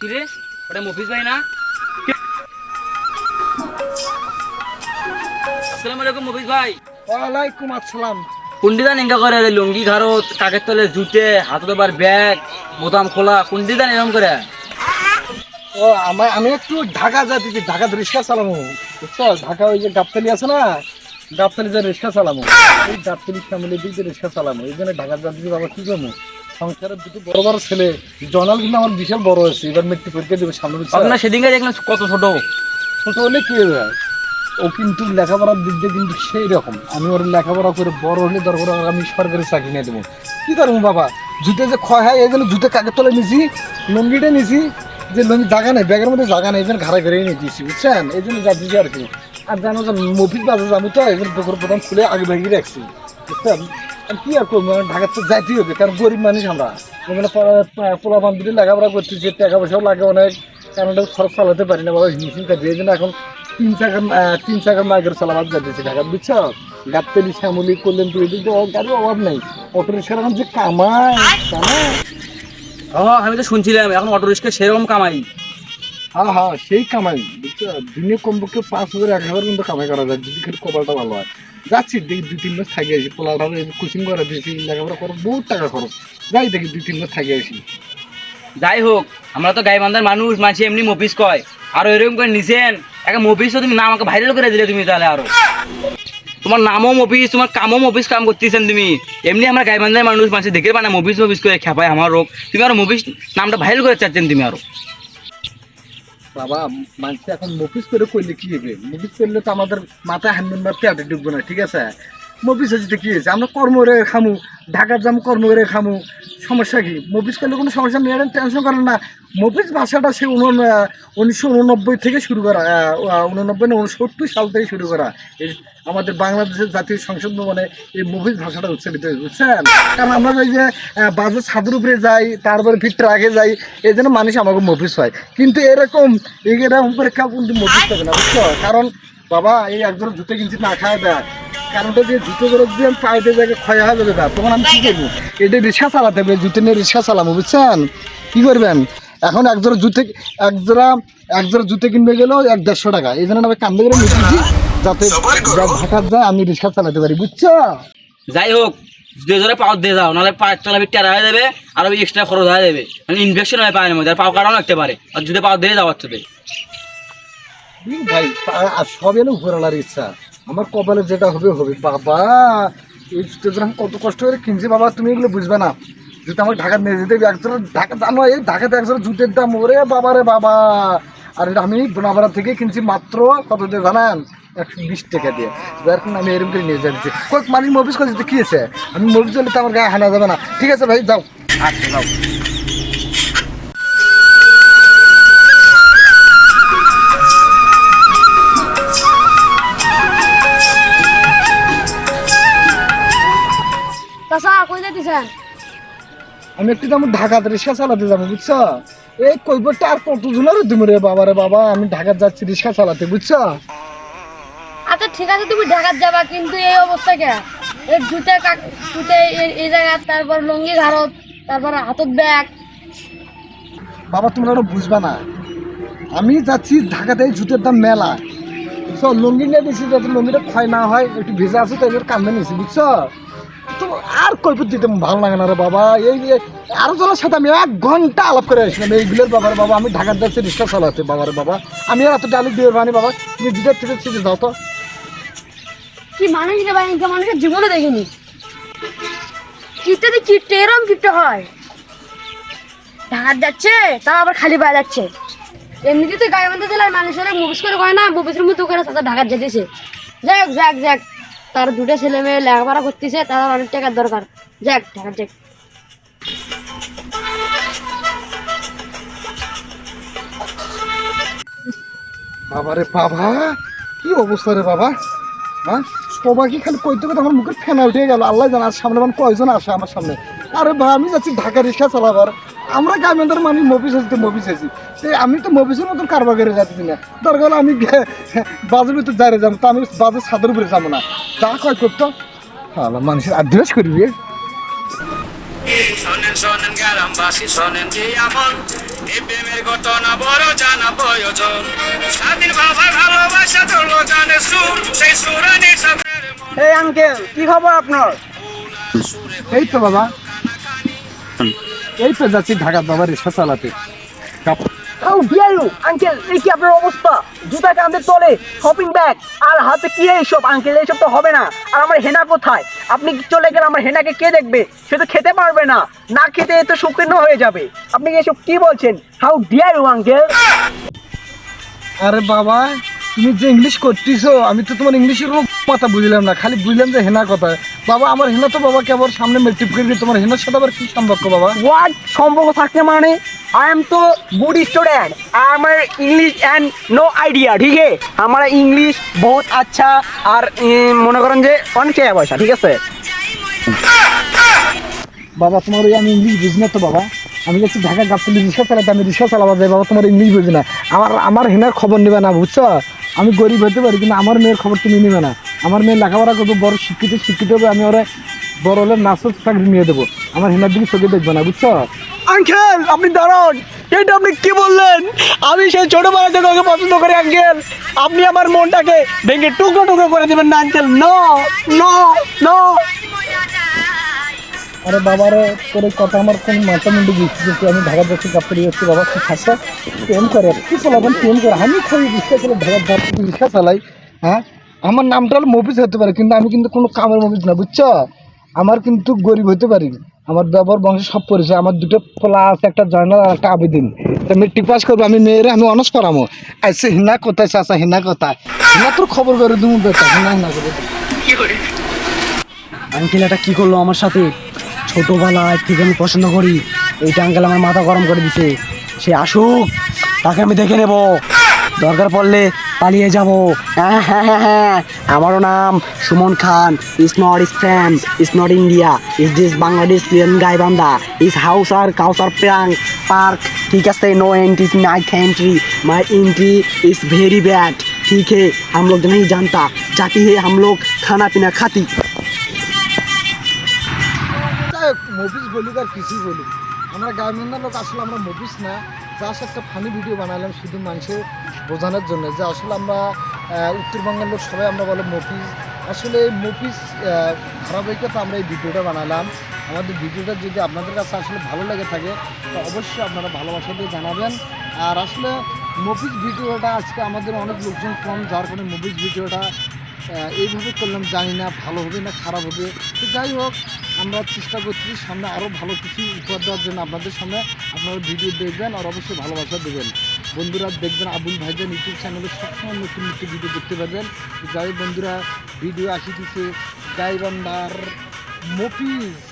কিরে? ওটা মফিজ ভাই না? আসসালামু আলাইকুম মফিজ ভাই। ওয়ালাইকুম আসসালাম। কুন্ডিদা নিঙ্গা করে লুঙ্গি ঘাড়ত কাকের তলে জুতে হাতে ব্যাগ বোতাম খোলা কুন্ডিদা এরকম করে। ও আমার আমি একটু ঢাকা যাচ্ছি ঢাকা রিক্সা চালামো বুঝছ? ঢাকা ওই যে গাবতলি আছে না? গাবতলি যে রিক্সা চালামো ওই গাবতলি ফ্যামিলি দিয়ে রিক্সা চালামো এই জন্য ঢাকা যাচ্ছি বাবা কি করব? সংসারের দুটো বড় বড় ছেলে জনাল কিন্তু আমার বিশাল বড় হয়েছে এবার মেট্রিক পরীক্ষা দেবে সামনে? আপনার সেদিনকে দেখলাম কত ছোট। ছোট হলে কি হবে? ও কিন্তু লেখাপড়ার দিক দিয়ে কিন্তু সেই রকম। আমি ওর লেখাপড়া করে বড় হলে দরকার আমি সরকারি চাকরি নিয়ে দেবো কি করব বাবা? জুতে যে ক্ষয় হয় এই জন্য জুতে কাকে তোলে নিছি লুঙ্গিটা নিছি যে লুঙ্গি জায়গা নেই ব্যাগের মধ্যে জায়গা নেই এই জন্য ঘাড়ে ঘাড়ে নিয়ে দিয়েছি বুঝছেন? এই জন্য যা দিয়েছি আর কি। আর জানো যে মফিজ বাজার যাব তো এই জন্য দুপুর প্রধান খুলে আগে ভেঙে রাখছি বুঝছেন? কি আর করব? ঢাকার তো যাইতেই হবে কারণ গরিব মানুষ আমরা। এখানে পোলা বান্ধবী লেখাপড়া করতেছি টাকা পয়সাও লাগে অনেক কারণ খরচ চালাতে পারি না বাবা হিমশিম কাটছে এই জন্য এখন তিন চাকার তিন চাকার মাইকের চালাবার যাচ্ছে ঢাকা বুঝছ? গাবতলি শ্যামলি কল্যাণপুর এদিক দিয়ে গাড়ির অভাব নেই। অটো রিক্সার এখন যে কামায় কামায়। হ্যাঁ আমি তো শুনছিলাম এখন অটো রিক্সা সেরকম কামাই। হ্যাঁ হ্যাঁ সেই কামাই বুঝছ? দিনে কমপক্ষে পাঁচ হাজার এক হাজার কিন্তু কামাই করা যায় যদি খালি কপালটা ভালো হয়। যাচ্ছি, দেখি দুই, তিন মাস থাকি আসি পোলাটা কোচিং করা দিয়েছি লেখাপড়া করো বহুত টাকা খরচ। যাই দেখি দুই, তিন মাস থাকি আসি যাই হোক, আমরা তো গাইবান্ধার মানুষ, মাঝে এমনি মফিস কয়। আর এরকম করে নিছেন একটা মফিস তুমি নাম আমাকে ভাইরাল করে দিলে তুমি তাহলে আরও। তোমার নামও মফিস তোমার কামও মফিস কাম করতেছেন তুমি। এমনি আমরা গাইবান্ধার মানুষ, মাঝে দেখে পানা মফিস মফিস করে খেপায় আমার রোগ। তুমি আরও মফিস নামটা ভাইরাল করে চাচ্ছেন তুমি আরও। বাবা মানুষ এখন মুখিস করে কইলে কি হবে? মুখিস করলে তো আমাদের মাথায় হান মারতে পেটে ঢুকবো না, ঠিক আছে? মফিস হচ্ছে কি হয়েছে আমরা কর্ম করে খামু, ঢাকার যাম কর্ম করে খামু। সমস্যা কি? মফিস করলে কোনো সমস্যা নেই টেনশন করেন না। মফিস ভাষাটা সে উন উনিশশো উননব্বই থেকে শুরু করা উননব্বই না, উনসত্তর সাল থেকে শুরু করা। এই আমাদের বাংলাদেশের জাতীয় সংসদ মানে এই মফিস ভাষাটা উচ্চারিত হয়েছে, বুঝছেন? কারণ আমরা ওই যে বাজার ছাদের উপরে যাই, তারপরে ফির ট্রাকে যাই, এই জন্য মানুষ আমাকে মফিস হয়। কিন্তু এরকম এরকম করে কেউ কিন্তু মফিস হবে না, বুঝছ? কারণ, বাবা, এই একজন জুতো কিনছি, না খায় দেয়। কারণটা যে জুতো করে যদি আমি পায়ে দিয়ে জায়গায় ক্ষয় হয়ে যাবে তখন আমি কী করব? এটা রিক্সা চালাতে হবে জুতো নিয়ে রিক্সা চালাবো বুঝছেন? কী করবেন? এখন এক জোড়া জুতে এক জোড়া এক জোড়া জুতো কিনবে গেলেও এক দেড়শো টাকা। এই জন্য আমি কান্দে করে মিটিয়েছি যাতে যা ঢাকার যায় আমি রিক্সা চালাতে পারি বুঝছ? যাই হোক দুই পাওয়ার দিয়ে যাও নাহলে পাঁচ চালাবি টেরা হয়ে যাবে আর ওই এক্সট্রা খরচ হয়ে যাবে। মানে ইনফেকশন হয়ে পায়ের মধ্যে আর পাও কাটাও লাগতে পারে। আর যদি পাওয়ার দিয়ে যাও হচ্ছে এই ভাই আর সব এলো ঘোরালার ইচ্ছা আমার কপালে যেটা হবে হবে। বাবা, এই আমি কত কষ্ট করে কিনছি বাবা, তুমি এগুলো বুঝবে না। জুতো আমার ঢাকা নিয়ে যেতে একজোড়া ঢাকা জানো, এই ঢাকাতে একজোড়া জুতের দাম, ওরে বাবা রে বাবা। আর এটা আমি বোনাবাড়া থেকে কিনছি মাত্র, কত দিয়ে জানান? একশো বিশ টাকা দিয়ে। কারণে আমি এরকম করে নিয়ে যাচ্ছি। কত মানুষ মফিস করছি কি আছে আমি মফিস হলে তো আমার গায়ে হানা যাবে না। ঠিক আছে ভাই, যাও। আচ্ছা যাও। যাইতেছেন আমি একটু যেমন ঢাকাতে রিক্সা চালাতে যাব বুঝছ? এই কৈবরটা আর কত জনের দিম রে বাবা রে বাবা আমি ঢাকা যাচ্ছি রিক্সা চালাতে বুঝছ? আচ্ছা ঠিক আছে তুমি ঢাকাত যাবা কিন্তু এই অবস্থা কে? এই জুতে জুতে এই- জায়গা তারপর লুঙ্গি ঘাড়ত তারপর হাতত ব্যাগ। বাবা তোমরা ওটা বুঝবা না। আমি যাচ্ছি ঢাকাতে এই জুতের দাম মেলা। বুঝছ? লুঙ্গি নিয়ে দিচ্ছি যাতে লুঙ্গিটা ক্ষয় না হয় একটু ভেজা আছে তো এবার কান্দে নিয়েছি বুঝছ? তো আর কৈপুর দিতে ভালো লাগে না রে বাবা? এই আরও জনের সাথে আমি এক ঘণ্টা আলাপ করে আসলাম এইগুলোর বাবার বাবা, আমি ঢাকার যাচ্ছি রিক্সা চালাতে বাবার বাবা। আমি আর এত ডালি দিয়ে বানি বাবা, তুমি জুতের থেকে থেকে যাও তো। কি মানুষ রে ভাই এটা মানুষের জীবনে দেখিনি। কিটটাতে কিটটা এরম কিটটা হয়? ঢাকাত যাচ্ছে, তাও আবার খালি পায়ে যাচ্ছে। এমনিতে তো গায়ে জেলার মানুষের মুভিস করে কয় না মুভিসের মতো করে ঢাকাত যেতেছে। যাক যাক যাক। তার দুটো ছেলে মেয়ে লেখাপড়া করতেছে তাদের অনেক টাকার দরকার। যাক ঢাকাত যাক। বাবা রে বাবা, কি অবস্থা রে বাবা? হ্যাঁ সবাইকে খালি কইতে কইতে আমার মুখের ফেনা উঠে গেল। আল্লাহ জানা সামনে মানে কয়জন আসে আমার সামনে। আরে ভাই, আমি যাচ্ছি ঢাকা রিক্সা চালাবার। আমরা গ্রামের মানুষ মফিস আছি তো মফিস আছি আমি তো মফিসের মতন কারবার করে যাচ্ছি না। দরকার হলে আমি বাজার ভিতরে যাই যাব তো আমি বাজার ছাদের উপরে যাব না। যা কয় করতো আল্লাহ মানুষের আড্রেস করবি শোনেন শোনেন গ্রামবাসী শোনেন যে আমল? এই প্রেমের ঘটনা বড় জানা প্রয়োজন স্বাধীন বাবার ভালোবাসা চলবো জানে সুর সেই সুরানি সাথের এই আঙ্কেল কি খবর আপনার? এই তো বাবা। এই তো যাচ্ছি Dhaka how dare you uncle এই কি আপনার অবস্থা? জুতা কাঁধে তলে শপিং ব্যাগ আর হাতে কি এইসব? আঙ্কেল এইসব তো হবে না। আর আমার হেনা কোথায়? আপনি চলে গেলে আমার হেনাকে কে দেখবে? সে তো খেতে পারবে না। না খেতে এ তো শুকনো হয়ে যাবে। আপনি কি এসব কি বলছেন? হাউ ডিয়ার ইউ আঙ্কেল আরে বাবা তুমি যে ইংলিশ করতেছো আমি তো তোমার ইংলিশের কথা বুঝলাম না খালি বুঝলাম যে হেনা কথা। বাবা আমার হেনা তো বাবা কেবল সামনে মেট্রিক করে তোমার হেনার সাথে আবার কি সম্পর্ক বাবা? হোয়াট সম্পর্ক থাকতে মানে? আই এম তো গুড স্টুডেंट আমার ইংলিশ অ্যান্ড নো আইডিয়া ঠিক আছে? আমার ইংলিশ বহুত আচ্ছা আর মনে করেন যে অনেক টাকা পয়সা ঠিক আছে? বাবা তোমার ওই আমি ইংলিশ বুঝি না তো বাবা। আমি যাচ্ছি ঢাকা গাবতলি রিক্সা চালাতে আমি রিক্সা চালাবা যাই। বাবা তোমার ইংলিশ বুঝি না। আমার আমার হেনার খবর নেবে না বুঝছ? আমি গরিব হতে পারি, কিন্তু আমার মেয়ের খবর তুমি নিবে না। আমার মেয়ে লেখাপড়া করব, বড় শিক্ষিত শিক্ষিত হবে আমি ওরা বড় হলে নাচ চাকরি নিয়ে দেবো। আমার হেনার দিকে চোখে দেখবে না, বুঝছ? আঙ্কেল, আপনি দাঁড়ান। এটা আপনি কি বললেন? আমি সেই ছোটবেলা থেকে পছন্দ করি, আঙ্কেল। আপনি আমার মনটাকে ভেঙে টুকরো টুকরো করে দেবেন না, আঙ্কেল। ন ন, নো। আরে বাবারে তোর এই কথা আমার কোন মাথা মুন্ডু বুঝছি যে তুই আমি ঢাকা যাচ্ছি গাবতলি যাচ্ছি বাবা তুই থাকতে প্রেম করে কি চালাবেন প্রেম করে? আমি খালি রিক্সা চলে ঢাকা যাচ্ছি রিক্সা চালাই হ্যাঁ? আমার নামটা হলো মফিজ হতে পারে কিন্তু আমি কিন্তু কোনো কামের মফিজ না বুঝছ? আমার কিন্তু গরিব হতে পারি। আমার বাবার বংশ সব পরিচয় আমার দুটো পোলা আছে একটা জার্নাল আর একটা আবেদিন। মেট্রিক পাস করব আমি মেয়েরে আমি অনার্স করামো। আইসে হিনা কোথায় চাচা হিনা কোথায়? হিনা তোর খবর করে তুমি বেটা হিনা হিনা করে। আঙ্কেল এটা কি করল আমার সাথে? ছোটবেলায় থেকে আমি পছন্দ করি এইটা আঙ্কেল আমার মাথা গরম করে দিছে সে আসুক তাকে আমি দেখে নেব দরকার পড়লে পালিয়ে যাব হ্যাঁ হ্যাঁ হ্যাঁ হ্যাঁ আমারও নাম Suman Khan is not spam is not India is this Bangladesh plane Gaibandha is house are Kawsar Prang park ठीक है no entry my entry my entry is very bad ठीक है हम लोग नहीं जानता जाती है हम लोग खाना पीना खाती মুভিস বলুক আর কিছুই বলুক আমরা গ্রামীণের লোক, আসলে আমরা মুভিস না। জাস্ট একটা ফানি ভিডিও বানালাম শুধু মানুষের বোঝানোর জন্য যে আসলে আমরা উত্তরবঙ্গের লোক সবাই আমরা বলে মুভিস। আসলে এই মুভিস ধারাবাহিকতা আমরা এই ভিডিওটা বানালাম। আমাদের ভিডিওটা যদি আপনাদের কাছে আসলে ভালো লেগে থাকে, তো অবশ্যই আপনারা ভালোবাসা দিয়ে জানাবেন। আর আসলে মুভিস ভিডিওটা আজকে আমাদের অনেক লোকজন কম, যার কারণে মুভিস ভিডিওটা এইভাবে করলাম, জানি না ভালো হবে না খারাপ হবে। তো যাই হোক, আমরা চেষ্টা করছি সামনে আরও ভালো কিছু উপহার দেওয়ার জন্য আপনাদের সামনে আপনারা ভিডিও দেখবেন আর অবশ্যই ভালোবাসা দেবেন। বন্ধুরা, দেখবেন আবুল ভাইজান ইউটিউব চ্যানেলে সবসময় নতুন নতুন ভিডিও দেখতে পাবেন যাই বন্ধুরা, ভিডিও আসি দিচ্ছে গাইবান্ধার মফিজ।